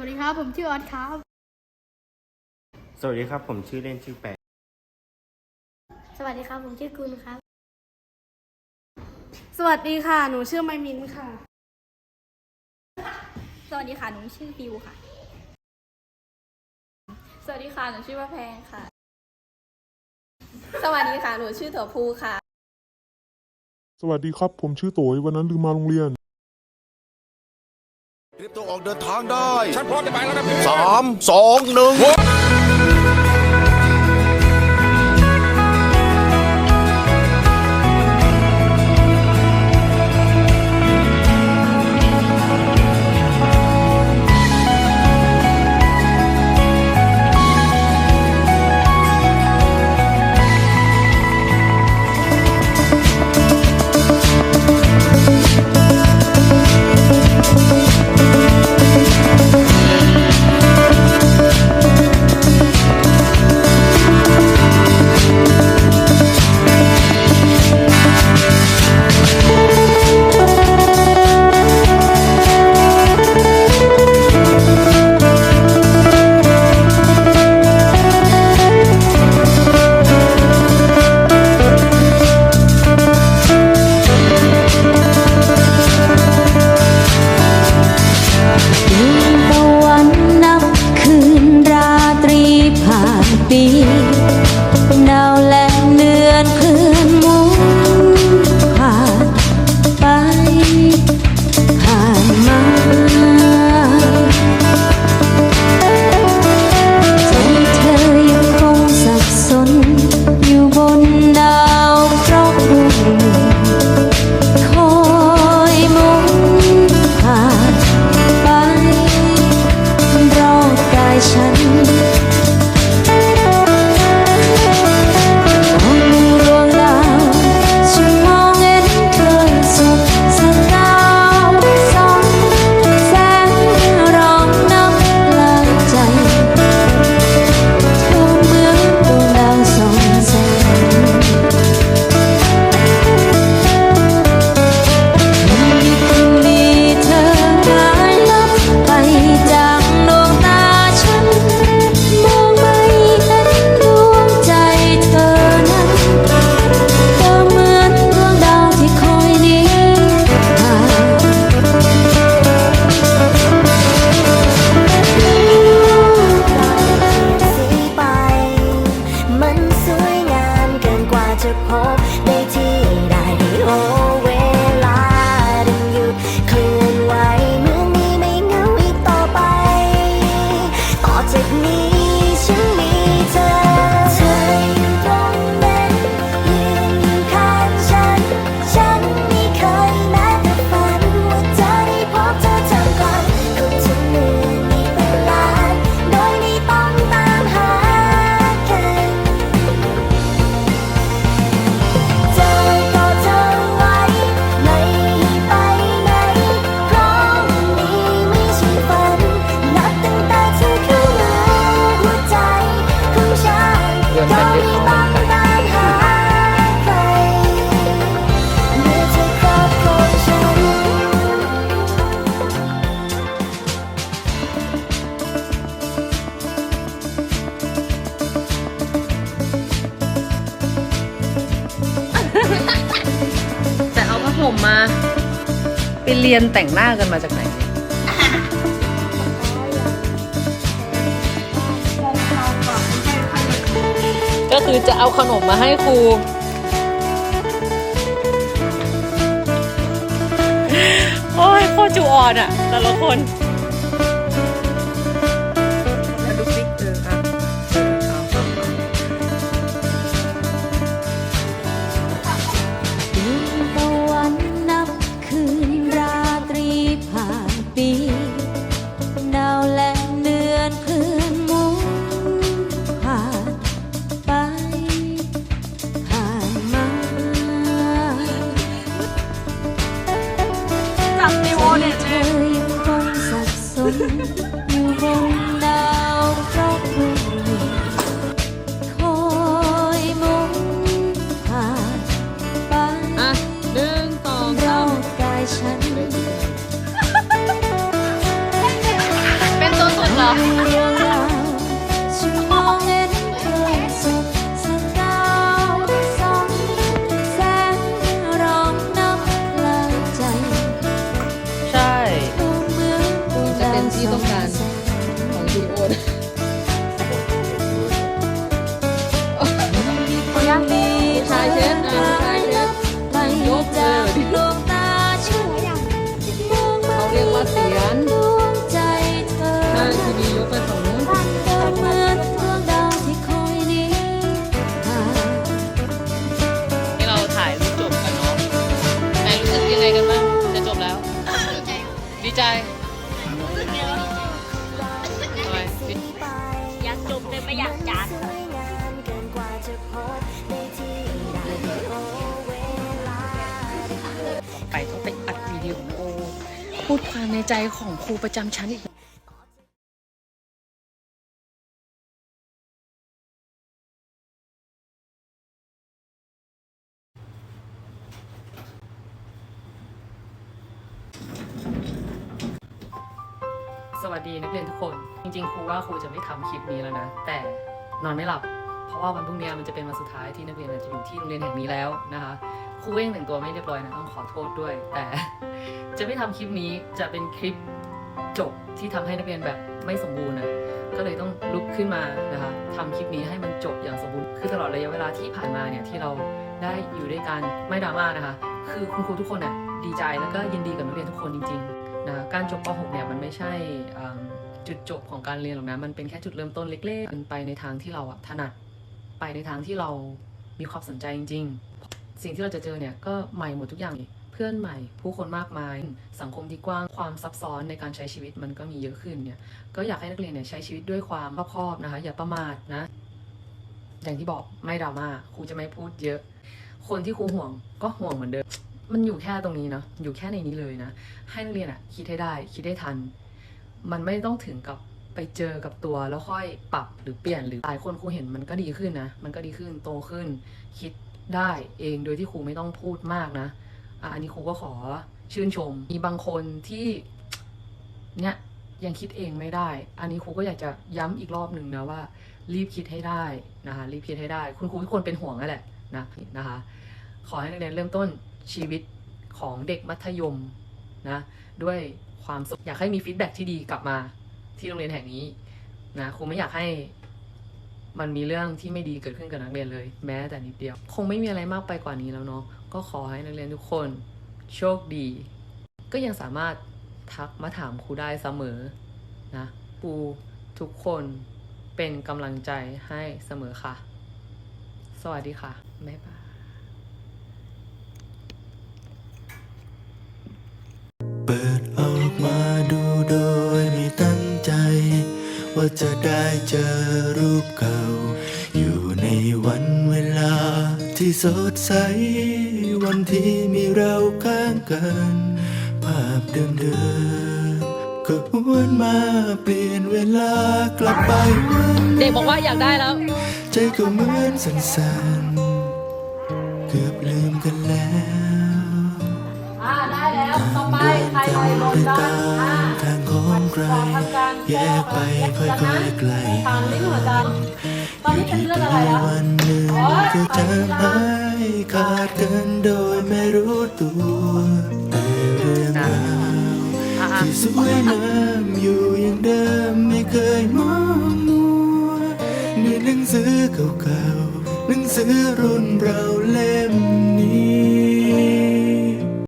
วัสดีครับ ผมชื่อออสครับ สวัสดีครับ ผมชื่อเล่นชื่อแปะสวัสดีครับ ผมชื่อกุลครับ สวัสดีค่ะ หนูชื่อไมมินค่ะ สวัสดีค่ะ หนูชื่อฟิวค่ะ สวัสดีค่ะ หนูชื่อว่าแพงค่ะ สวัสดีค่ะ หนูชื่อถั่วพูค่ะ สวัสดีครับ ผมชื่อโตยวันนั้นลืมมาโรงเรียน ตัวออกเดินทางได้สามสองหนึ่ง 山如果你 ไปเรียนแต่งหน้ากันมาจากไหน ก็คือจะเอาขนมมาให้ครู โอ้ยโคตรจูอ่อนอะแต่ละคน ต่อยากจากสวยงามเกินกจะพบได้ที่ใดโอ้เวลาไปต้องไปอัดวิดีโอ พูดความในใจของครูประจำชั้นอีก วัสดีนักเรียนทุกคน จริงๆครูว่าครูจะไม่ทำคลิปนี้แล้วนะ แต่นอนไม่หลับ เพราะว่าวันพรุ่งนี้มันจะเป็นวันสุดท้ายที่นักเรียนจะอยู่ที่โรงเรียนแห่งนี้แล้วนะคะครูเองแต่งตัวไม่เรียบร้อยนะต้องขอโทษด้วย แต่จะไม่ทำคลิปนี้จะเป็นคลิปจบที่ทำให้นักเรียนแบบไม่สมบูรณ์นะก็เลยต้องลุกขึ้นมานะคะทำคลิปนี้ให้มันจบอย่างสมบูรณ์ คือตลอดระยะเวลาที่ผ่านมาเนี่ยที่เราได้อยู่ด้วยกันไม่ดราม่านะคะ คือคุณครูทุกคนน่ะดีใจแล้วก็ยินดีกับนักเรียนทุกคนจริง ๆ นะการจบป .6 เนี่ยมันไม่ใช่จุดจบของการเรียนหรอกนะ มันเป็นแค่จุดเริ่มต้นเล็กๆเป็นไปในทางที่เราถนัด ไปในทางที่เรามีความสนใจจริง ๆ สิ่งที่เราจะเจอเนี่ยก็ใหม่หมดทุกอย่าง เพื่อนใหม่ ผู้คนมากมาย สังคมที่กว้าง ความซับซ้อนในการใช้ชีวิตมันก็มีเยอะขึ้นเนี่ย ก็อยากให้นักเรียนเนี่ยใช้ชีวิตด้วยความรอบคอบนะคะ อย่าประมาทนะ อย่างที่บอกไม่ดราม่า ครูจะไม่พูดเยอะ คนที่ครูห่วงก็ห่วงเหมือนเดิม มันอยู่แค่ตรงนี้เนาะอยู่แค่ในนี้เลยนะ ให้นักเรียนอะคิดให้ได้คิดให้ทัน มันไม่ต้องถึงกับไปเจอกับตัวแล้วค่อยปรับหรือเปลี่ยนหรือหลายคนครูเห็นมันก็ดีขึ้นนะ มันก็ดีขึ้นโตขึ้น คิดได้เองโดยที่ครูไม่ต้องพูดมากนะอะอันนี้ครูก็ขอชื่นชม มีบางคนที่เนี่ยยังคิดเองไม่ได้ อันนี้ครูก็อยากจะย้ำอีกรอบหนึ่งนะว่า รีบคิดให้ได้นะคะรีบคิดให้ได้ คุณครูทุกคนเป็นห่วงนั่นแหละนะนะคะ ขอให้นักเรียนเริ่มต้น ชีวิตของเด็กมัธยมนะด้วยความสุขอยากให้มีฟีดแบ็กที่ดีกลับมาที่โรงเรียนแห่งนี้นะครูไม่อยากให้มันมีเรื่องที่ไม่ดีเกิดขึ้นกับนักเรียนเลย แม้แต่นิดเดียว คงไม่มีอะไรมากไปกว่านี้แล้วเนาะก็ขอให้นักเรียนทุกคนโชคดี ก็ยังสามารถทักมาถามครูได้เสมอนะปูทุกคนเป็นกำลังใจให้เสมอค่ะ สวัสดีค่ะ บ๊ายบาย จะได้เจอรูปเก่า อยู่ในวันเวลาที่สดใส วันที่มีเราข้างกัน ภาพเดิมๆก็หวนมาเปลี่ยนเวลากลับไปวันเด็กบอกว่าอยากได้แล้ว ใจก็เหมือนสั่นๆเกือบลืมกันแล้ว อ่าได้แล้ว ต่อไป ใครเดิไปนลงไปกัตานอ่า มทางของใครแยกไปค่อยๆไกลทางนี้หัวใจตอนนี้เป็นเรื่องอะไรแล้ววันหนึ่งก็จะหายขาดกันโดยไม่รู้ตัวแต่เรื่องราวที่สวยงามอยู่อย่างเดิมไม่เคยมองมัวในหนังสือเก่าๆหนังสือรุ่นเราเล่มนี้